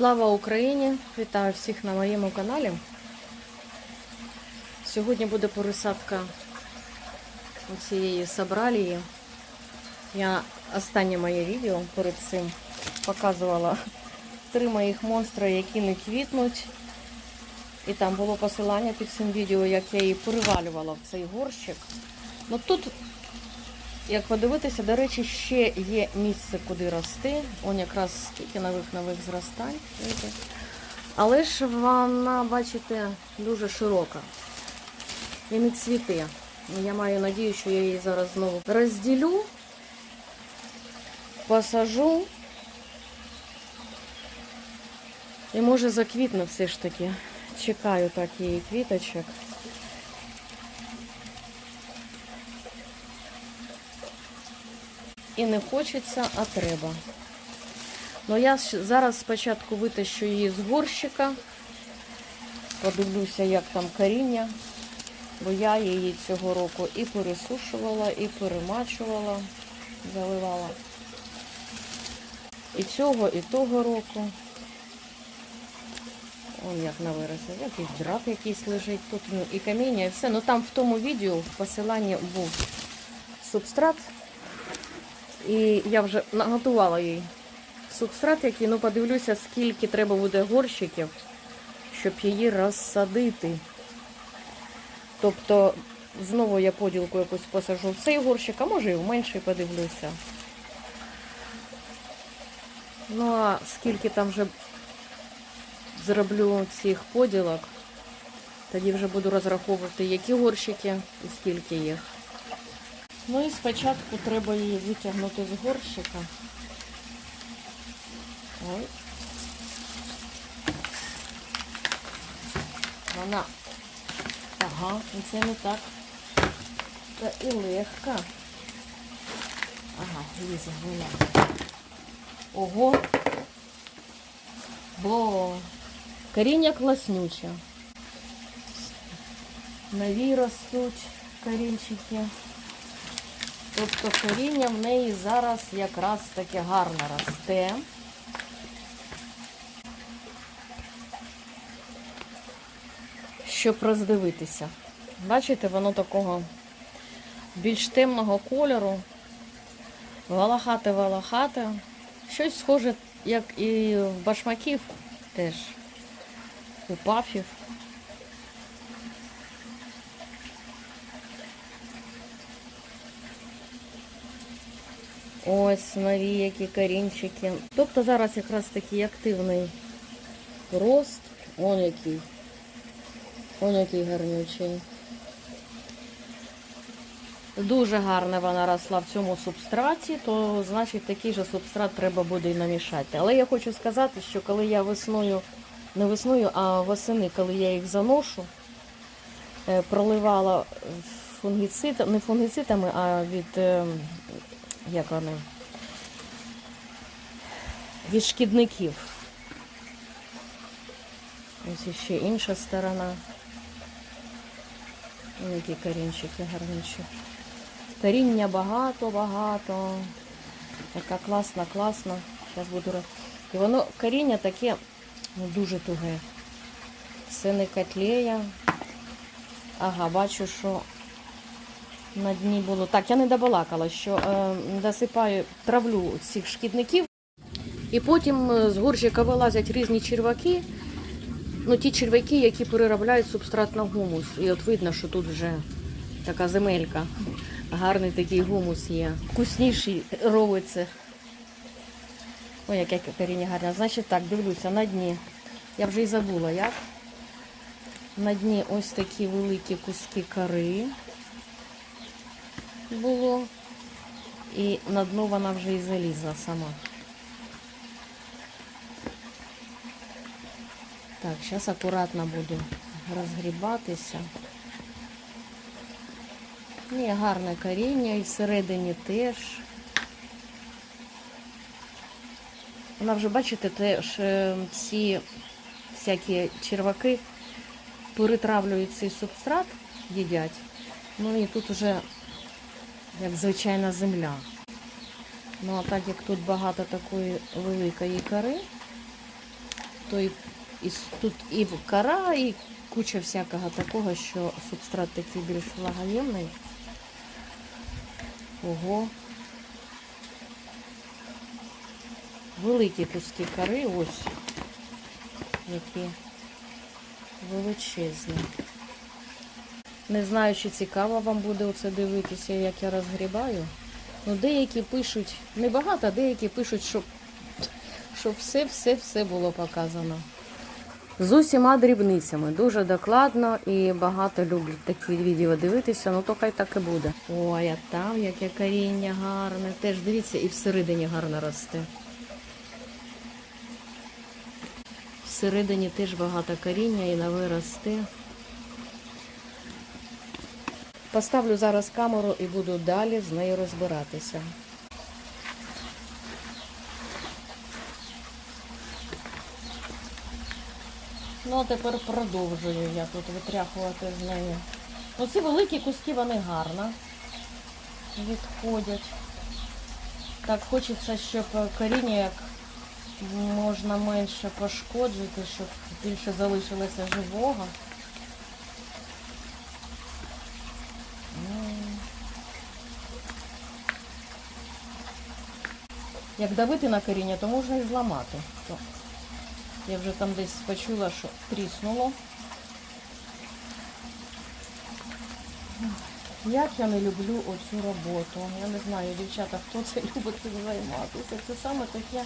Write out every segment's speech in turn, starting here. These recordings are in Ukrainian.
Слава Україні! Вітаю всіх на моєму каналі. Сьогодні буде пересадка цієї сабралії. Я останнє моє відео перед цим показувала три моїх монстри, які не квітнуть. І там було посилання під цим відео, як я її перевалювала в цей горщик. Ну тут, як подивитися, до речі, ще є місце, куди рости. Он якраз скільки нових нових зростань. Але ж вона, бачите, дуже широка. І не цвіте. Я маю надію, що я її зараз знову розділю, посажу. І може заквітне все ж таки. Чекаю так її квіточок. І не хочеться, а треба. Ну я зараз спочатку витащу її з горщика. Подивлюся, як там коріння. Бо я її цього року і пересушувала, і перемачувала, заливала. І цього, і того року. Он як на виразі, якийсь драп якийсь лежить тут, ну і каміння, і все. Ну там в тому відео в посиланні був субстрат. І я вже наготувала їй субстрат, який, ну подивлюся, скільки треба буде горщиків, щоб її розсадити. Тобто, знову я поділку якусь посажу в цей горщик, а може і в менший подивлюся. Ну а скільки там вже зроблю цих поділок, тоді вже буду розраховувати, які горщики і скільки їх. Ну і спочатку треба її витягнути з горщика. Ой. Вона. Ага, це не так. Та і легка. Ага, лізе гуляє. Ого. Бо коріння класнюче. Нові ростуть корінчики. Тобто коріння в неї зараз якраз таки гарно росте. Щоб роздивитися. Бачите, воно такого більш темного кольору. Волохате-волохате. Щось схоже, як і в башмаків теж. У пафів. Ось нові які корінчики. Тобто зараз якраз такий активний рост. Он який. Он який гарнючий. Дуже гарно вона росла в цьому субстраті, то значить такий же субстрат треба буде і намішати. Але я хочу сказати, що коли я весною, не весною, а восени, коли я їх заношу, е, проливала фунгіцидами, не фунгіцидами, а від е, як вони, від шкідників. Ось ще інша сторона. Ось які корінчики гарніші. Коріння багато, багато. Така класна, класна. Зараз буду І воно коріння таке ну, дуже туге. Це не котлея. Ага, бачу, що на дні було. Так, я не добалакала, що е, досипаю травлю цих шкідників. І потім е, з горщика вилазять різні черваки. Ну, ті черв'яки, які переробляють субстрат на гумус. І от видно, що тут вже така земелька. Гарний такий гумус є. Вкусніший робиться. Ой, яке коріння гарне. Значить так, дивлюся, на дні. Я вже і забула, як. На дні ось такі великі куски кори було. І на дно вона вже і залізла сама. Так, зараз акуратно буду розгрібатися. Ні, гарне коріння і всередині теж. Вона вже, бачите, теж е, ці всякі черваки перетравлюють цей субстрат, їдять. Ну і тут вже як звичайна земля. Ну а так як тут багато такої великої кори, то і, і тут і кора, і куча всякого такого, що субстрат такий більш влагоємний. Ого. Великі куски кори, ось які величезні. Не знаю, чи цікаво вам буде оце дивитися, як я розгрібаю. Ну, деякі пишуть, не багато, а деякі пишуть, щоб, щоб все, все, все було показано. З усіма дрібницями. Дуже докладно і багато люблять такі відео дивитися, ну то хай так і буде. Ой, а там яке коріння гарне. Теж дивіться, і всередині гарно росте. Всередині теж багато коріння і нове росте. Поставлю зараз камеру і буду далі з нею розбиратися. Ну, а тепер продовжую я тут витряхувати з нею. Ну, ці великі куски, вони гарно відходять. Так, хочеться, щоб коріння як можна менше пошкоджити, щоб більше залишилося живого. Як давити на коріння, то можна і зламати. Я вже там десь почула, що тріснуло. Як я не люблю оцю роботу. Я не знаю, дівчата, хто це любить цим займатися. Це саме таке.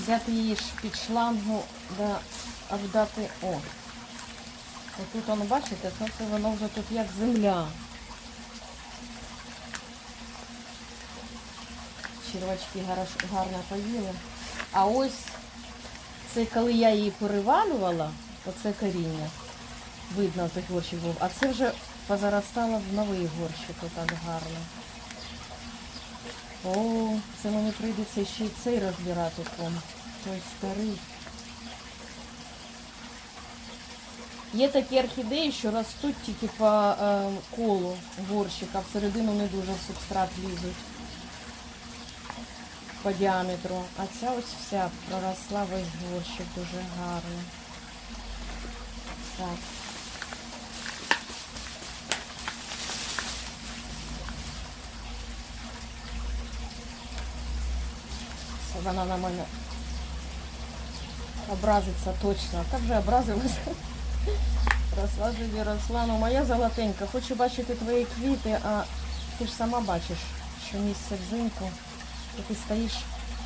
взяти її ж під шлангу, да обдати. О! Отут воно, бачите, це, воно вже тут як земля. Червачки гарно поїли. А ось це коли я її перевалювала, оце коріння. Видно, той горщик був. А це вже позаростало в новий горщик отак гарно. О, це мені прийдеться ще й цей розбирати ком. Той старий. Є такі орхідеї, що ростуть тільки по е, колу горщика, всередину не дуже в субстрат лізуть по діаметру. А ця ось вся проросла весь горщик дуже гарно. Так. Вона на мене образиться точно. Та вже образилася. Росла собі росла. Ну моя золотенька, хочу бачити твої квіти, а ти ж сама бачиш, що місце взимку, і ти стоїш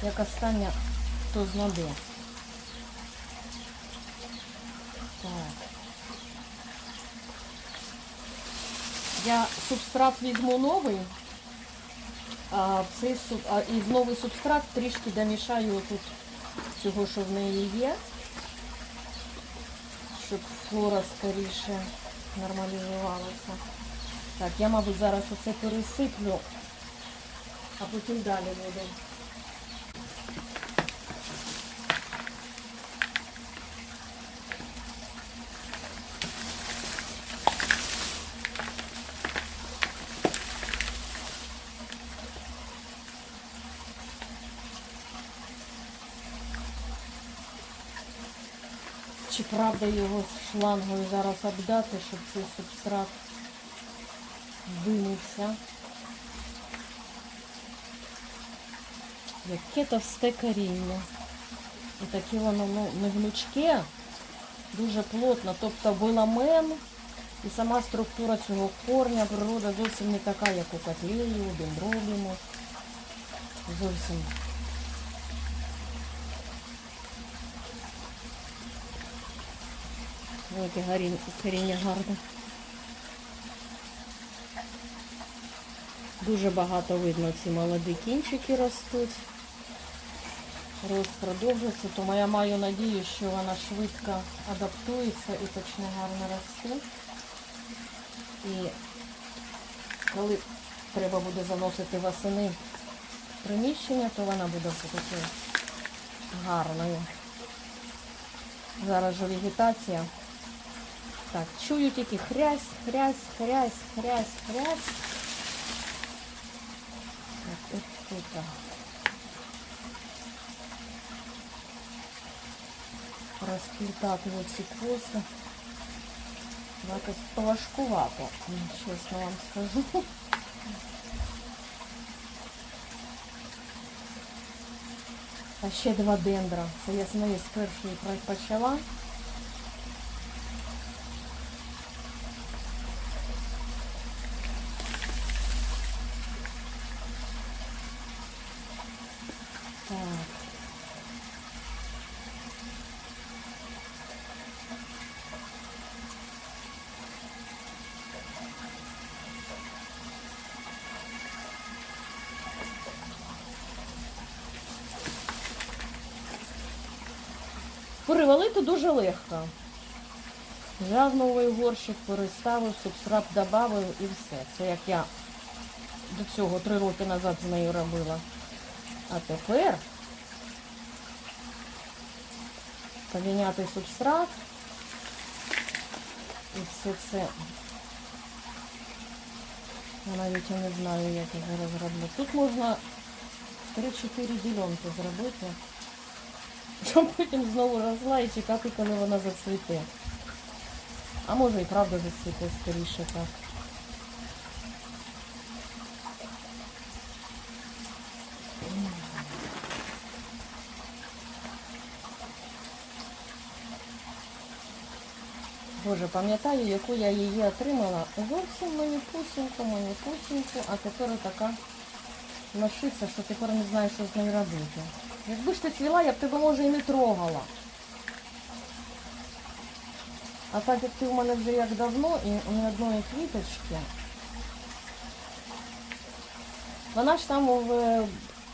як остання, хто знаде. Так. Я субстрат візьму новий, а цей а, і в новий субстрат трішки домішаю тут цього, що в неї є щоб флора скоріше нормалізувалася. Так, я, мабуть, зараз оце пересиплю, а потім далі буду. Чи правда його шлангою зараз обдати, щоб цей субстрат вимився? Яке товсте коріння. І таке воно ну, не гнучке, дуже плотно. Тобто виламен і сама структура цього корня, природа зовсім не така, як у котлеї, у дендробіму. Зовсім. Ой, гарін- коріння гарне. Дуже багато видно ці молоді кінчики ростуть. Рост продовжується, тому я маю надію, що вона швидко адаптується і почне гарно рости. І коли треба буде заносити восени в приміщення, то вона буде такою гарною. Зараз же вегетація. Так, чую тільки хрясь, хрясь, хрясь, хрясь, хрясь. Так, от тут. Розплітати оці коси. Якось поважкувато, чесно вам скажу. А ще два дендра. Це я з неї з першої почала. Перевалити дуже легко. Взяв новий горщик, переставив, субстрат додав і все. Це як я до цього три роки назад з нею робила. А тепер поміняти субстрат і все це. Я навіть не знаю, як я зараз роблю. Тут можна 3-4 ділянки зробити, щоб потім знову росла і чекати, коли вона зацвіте. А може і правда зацвіте скоріше так. Боже, пам'ятаю, яку я її отримала. Зовсім маніпусіньку, маніпусіньку, а тепер така нашиться, що тепер не знаю, що з нею робити. Якби ж ти цвіла, я б тебе може і не трогала. А так як ти в мене вже як давно і ні одної квіточки. Вона ж там в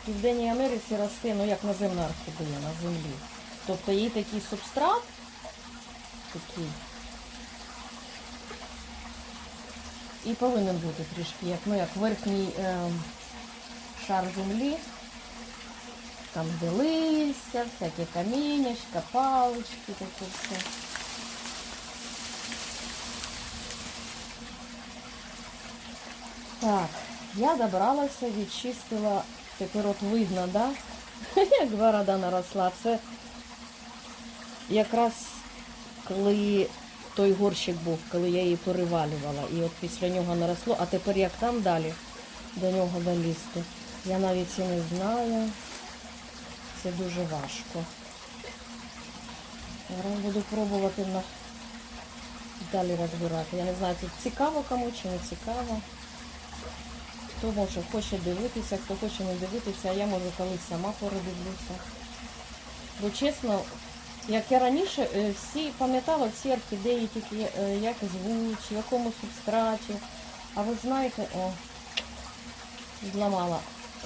Південній Америці росте, ну як наземна орхідея на землі. Тобто їй такий субстрат, такий. І повинен бути трішки, як, ну, як верхній е, шар землі. Там листя, всякі камінячка, палички, таке все. Так, я добралася, відчистила, тепер от видно, да? Як борода наросла. Це якраз коли той горщик був, коли я її перевалювала. І от після нього наросло, а тепер як там далі до нього долізти. Я навіть і не знаю. Це дуже важко. Зараз буду пробувати на... далі розбирати. Я не знаю, це цікаво кому чи не цікаво. Хто може хоче дивитися, хто хоче не дивитися, а я можу колись сама передивлюся. Бо чесно, як я раніше е, всі пам'ятала всі орхідеї, тільки е, як звуть, в якому субстраті. А ви знаєте, о, зламала.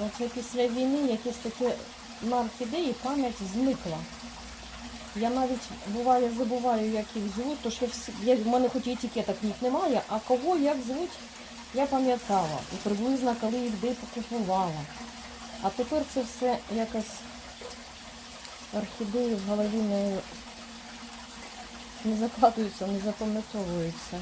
Оце після війни якесь таке на орхідеї пам'ять зникла. Я навіть буває забуваю, як їх звуть, то що всі, я, в мене хоч і етикеток їх немає, а кого як звуть, я пам'ятала. І приблизно коли їх де покупувала. А тепер це все якось орхідеї в голові не, не закладуються, не запам'ятовуються.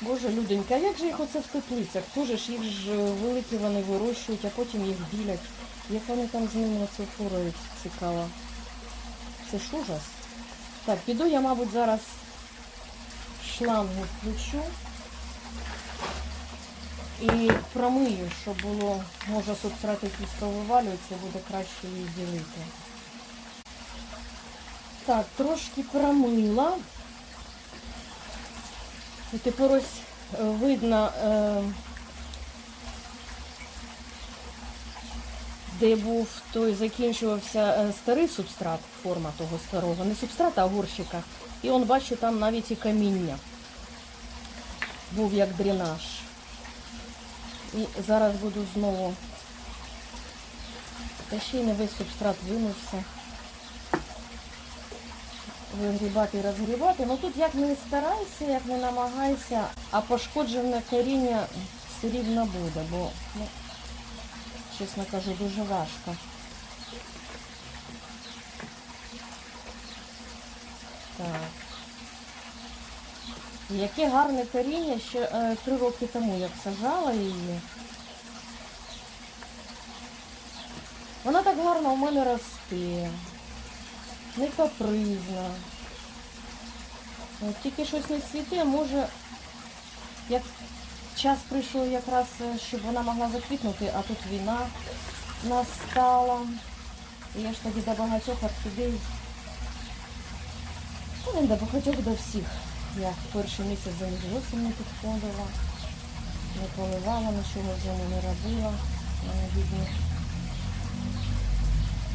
Боже, люденька, а як же їх оце в теплицях? Тоже ж їх ж е, великі вони вирощують, а потім їх білять. Як вони там з ними це фурають, цікаво. Це ж ужас. Так, піду я, мабуть, зараз шлангу включу і промию, щоб було, може субстрат якийсь провивалюється, буде краще її ділити. Так, трошки промила. Тепер ось е, видно, е, де був той закінчувався е, старий субстрат, форма того старого, не субстрата, а горщика. І он бачу там навіть і каміння. Був як дренаж. І зараз буду знову. Та ще й не весь субстрат вимився. Вигрібати і розгрібати. Ну тут як не старайся, як не намагайся, а пошкоджене коріння все рівно буде, бо, ну, чесно кажу, дуже важко. Так. Яке гарне коріння ще е, три роки тому, як сажала її. Вона так гарно у мене росте. Не капризна. От, тільки щось не цвіте, може, як час прийшов якраз, е, щоб вона могла заквітнути, а тут війна настала. І я ж тоді до багатьох орхідей, ну не до багатьох, до всіх. Я перший місяць за них зовсім не підходила, не поливала, нічого з ними не робила. Вони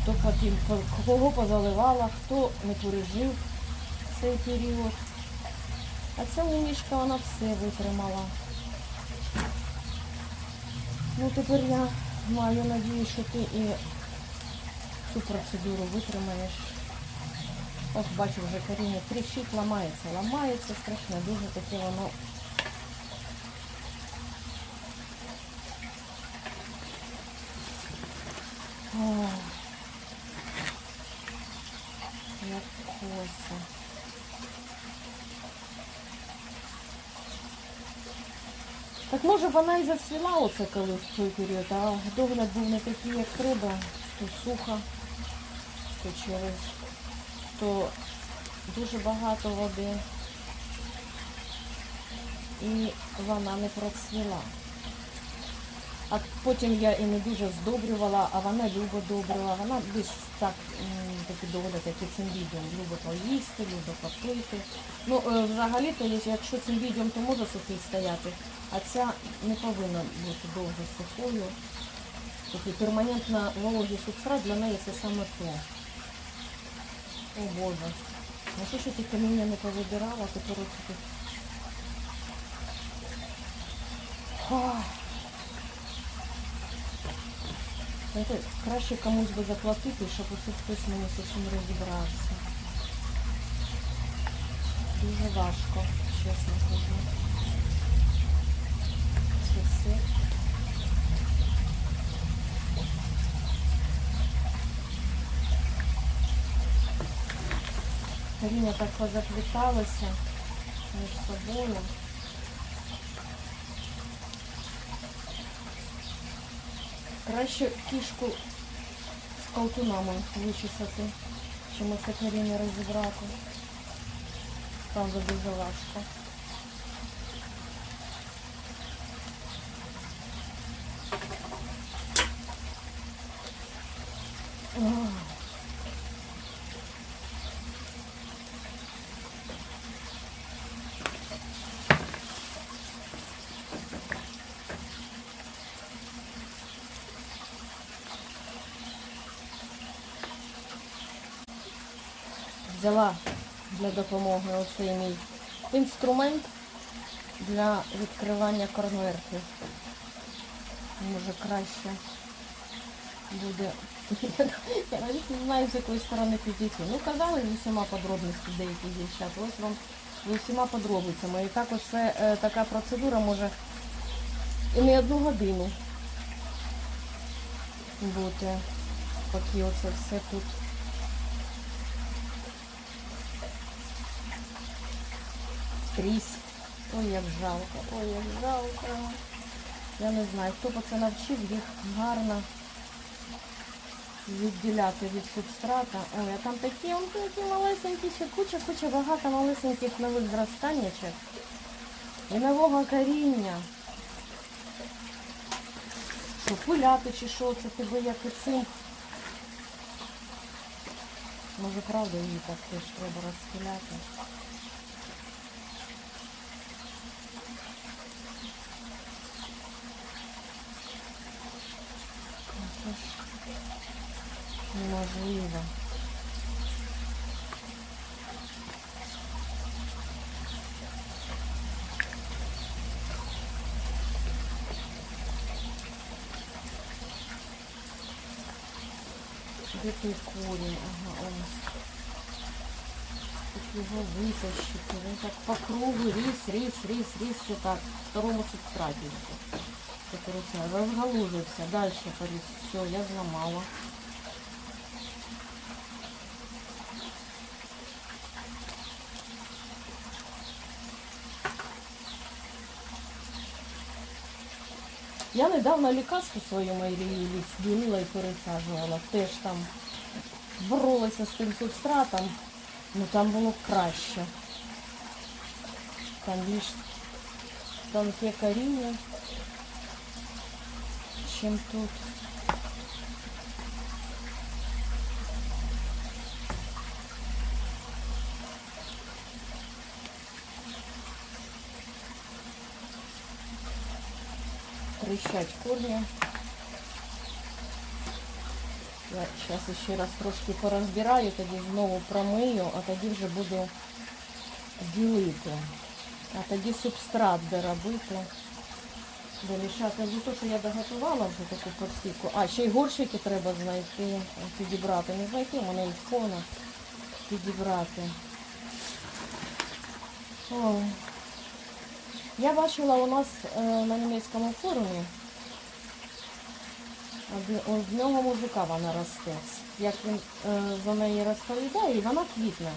Хто потім, кого позаливала, хто не пережив цей період. А ця умішка, вона все витримала. Ну тепер я маю надію, що ти і цю процедуру витримаєш. Ось бачу вже коріння тріщить, ламається, ламається страшно, дуже таке воно. Ох. Як коса. Так може вона і зацвіла оце коли в той період, а догляд був не такий, як треба, то сухо, то через, то дуже багато води. І вона не процвіла. А потім я і не дуже здобрювала, а вона любить добрила. Вона десь так м, такий догляд, як і цим відео. Любить поїсти, любить попити. Ну, е, взагалі-то, якщо цим відео, то може сухий стояти, а ця не повинна бути довго сухою. Такий перманентно вологий субстрат для неї це саме те. О Боже. Ну що я ті каміння не повибирала, тепер оце тут. Ах. Знаєте, краще комусь би заплатити, щоб оце хтось мені з розібрався. Дуже важко, чесно кажу. Це все. Так позапліталося між собою. Краще кішку з колтунами вичесати, чим це коріння розібрати. Правда, дуже важко. Ох. Взяла для допомоги оцей мій інструмент для відкривання конвертів. Може краще буде. Я навіть не знаю, з якої сторони підійти. Ну, казали з усіма подробності деякі дівчата. Ось вам з усіма подробицями. І так оце е, така процедура може і не одну годину бути, поки оце все тут. Скрізь. Ой, як жалко, ой, як жалко. Я не знаю, хто б це навчив їх гарно відділяти від субстрата. Ой, а там такі, он такі малесенькі, ще куча, куча багато малесеньких нових зростаннячок. І нового коріння. Що пуляти чи що, це тебе як і цим. Може правда її так теж треба розпиляти. неможливо. Де той корінь? Ага, ось. Тут його витащити. Він так по кругу ріс, ріс, ріс, ріс, все так. В второму субстраті. Который це розгалужився. Далі поріс. Все, я зламала. Я недавно лікарство свою Марії змінила і пересаджувала. Теж там боролася з тим субстратом, ну там було краще. Там більш тонке коріння, чим тут. Трещать корни. Я зараз ще раз трошки порозбираю, тоді знову промию, а тоді вже буду ділити. А тоді субстрат де робити. Домішати не то, що я доготувала вже таку посіку. А, ще й горщики треба знайти, підібрати. Не знайти, в мене і фона підібрати. Ой. Я бачила у нас е, на німецькому форумі од- одного мужика вона росте. Як він е, за неї розповідає, і вона квітне.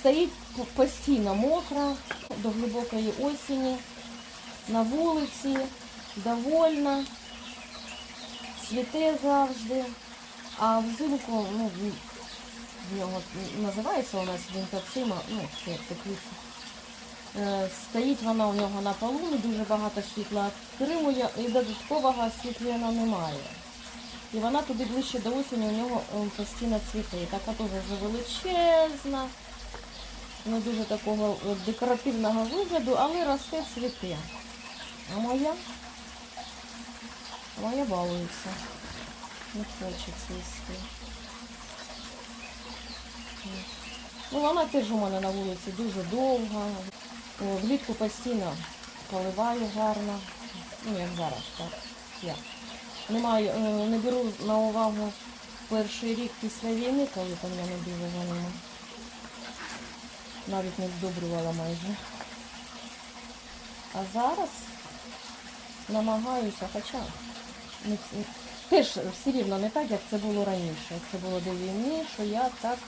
Стоїть постійно мокра до глибокої осені, на вулиці, довольна, цвіте завжди, а взимку, ну, в- в нього називається у нас вінтоцима, ну, це теплиця. Е, Стоїть вона у нього на полу, дуже багато світла отримує і додаткового освітлення немає. І вона туди ближче до осені у нього е, постійно цвіте. Така теж вже величезна, не дуже такого е, декоративного вигляду, але росте цвіте. А моя? Моя балується. Не хоче цвісти. Ну, вона теж у мене на вулиці дуже довга. Влітку постійно поливаю гарно. Ну, як зараз, так. Я. Не, маю, е, не беру на увагу перший рік після війни, коли там я не дуже за. Навіть не здобрювала майже. А зараз намагаюся, хоча не, теж все рівно не так, як це було раніше. Як це було до війни, що я так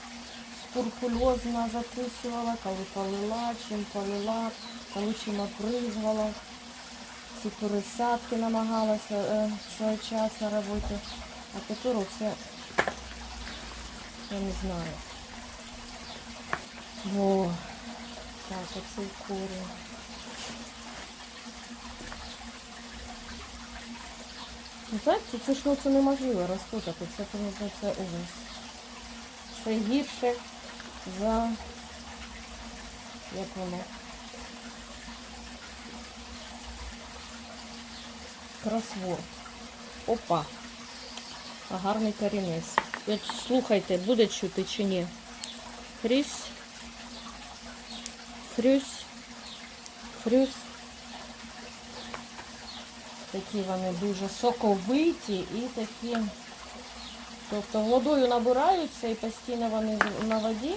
скрупульозно записувала, коли полила, чим полила, коли чим опризгала. Ці пересадки намагалася е, своєчасно робити. А тепер оце я не знаю. О, так, оцей корінь. Ну так, це, ж ну, це неможливо розпутати, це, це, це ужас. Це гірше за як воно. Кросворд. Опа. А гарний корінець. От Слухайте, буде чути чи ні? Хрюсь. Хрюсь. Хрюсь. Такі вони дуже соковиті і такі. Тобто водою набираються і постійно вони на воді.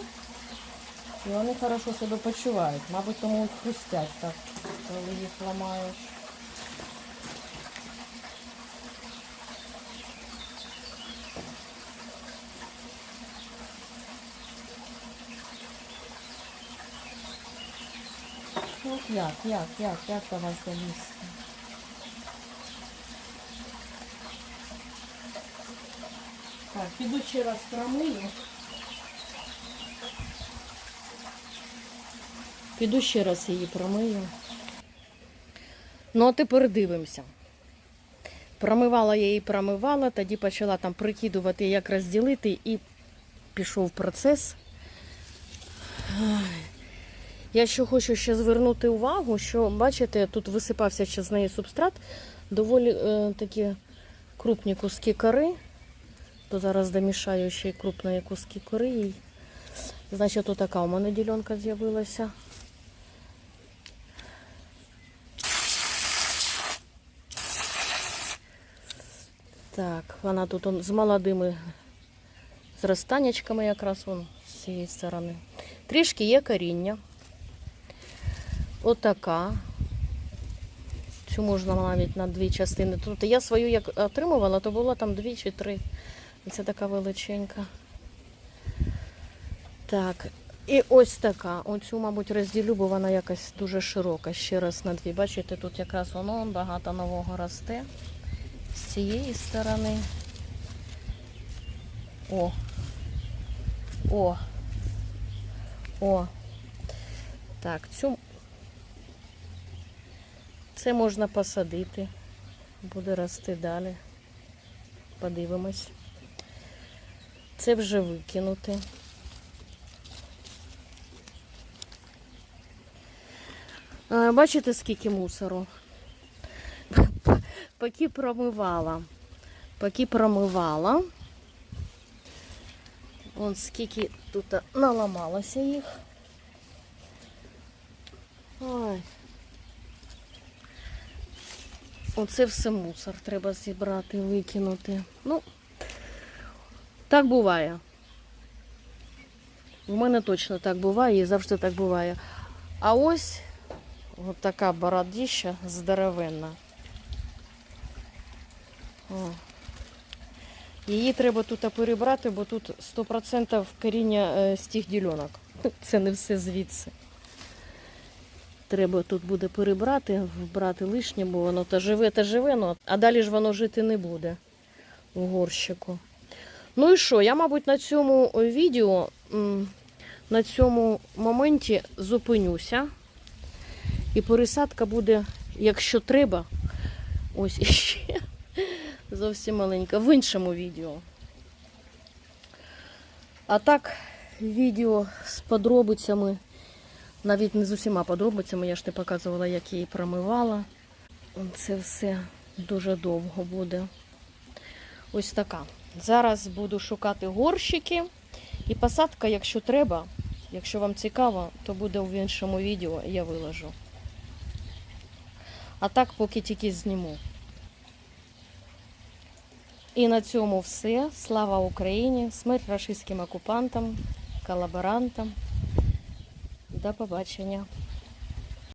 І вони хорошо себе почувають. Мабуть, тому хрустять так, коли їх ламаєш. Ну як, як, як, як до вас залізти? Так, піду ще раз промию. Піду ще раз її промию. Ну, а тепер дивимося. Промивала я її, промивала, тоді почала там прикидувати, як розділити, і пішов процес. Я ще хочу ще звернути увагу, що бачите, тут висипався ще з неї субстрат, доволі е, такі крупні куски кори. То зараз домішаю ще й крупні куски кори. Значить, тут така у мене ділянка з'явилася. Так, вона тут з молодими зростаннячками якраз вон, з цієї сторони. Трішки є коріння. Отака. Цю можна навіть на дві частини. Тут я свою як отримувала, то було там дві чи три. Це така величенька. Так, І ось така. Оцю, мабуть, розділю, бо вона якась дуже широка. Ще раз на дві. Бачите, тут якраз воно багато нового росте. З цієї сторони. О. О. О. Так, цю. Це можна посадити. Буде рости далі. Подивимось. Це вже викинути. Е, Бачите, скільки мусору? Поки промивала. Поки промивала. Вон скільки тут наламалося їх. Ой. Оце все мусор треба зібрати, викинути. Ну, так буває. У мене точно так буває і завжди так буває. А ось от така бородіща здоровенна. О. Її треба тут перебрати, бо тут 100% коріння е, з тих ділянок. Це не все звідси. Треба тут буде перебрати, вбрати лишнє, бо воно та живе, та живе, ну, а далі ж воно жити не буде у горщику. Ну і що? Я, мабуть, на цьому відео, на цьому моменті зупинюся. І пересадка буде, якщо треба, ось іще зовсім маленька, в іншому відео. А так, відео з подробицями, навіть не з усіма подробицями, я ж не показувала, як її промивала. Це все дуже довго буде. Ось така. Зараз буду шукати горщики. І посадка, якщо треба, якщо вам цікаво, то буде в іншому відео, я виложу. А так поки тільки зніму. І на цьому все. Слава Україні! Смерть рашистським окупантам, колаборантам. До побачення.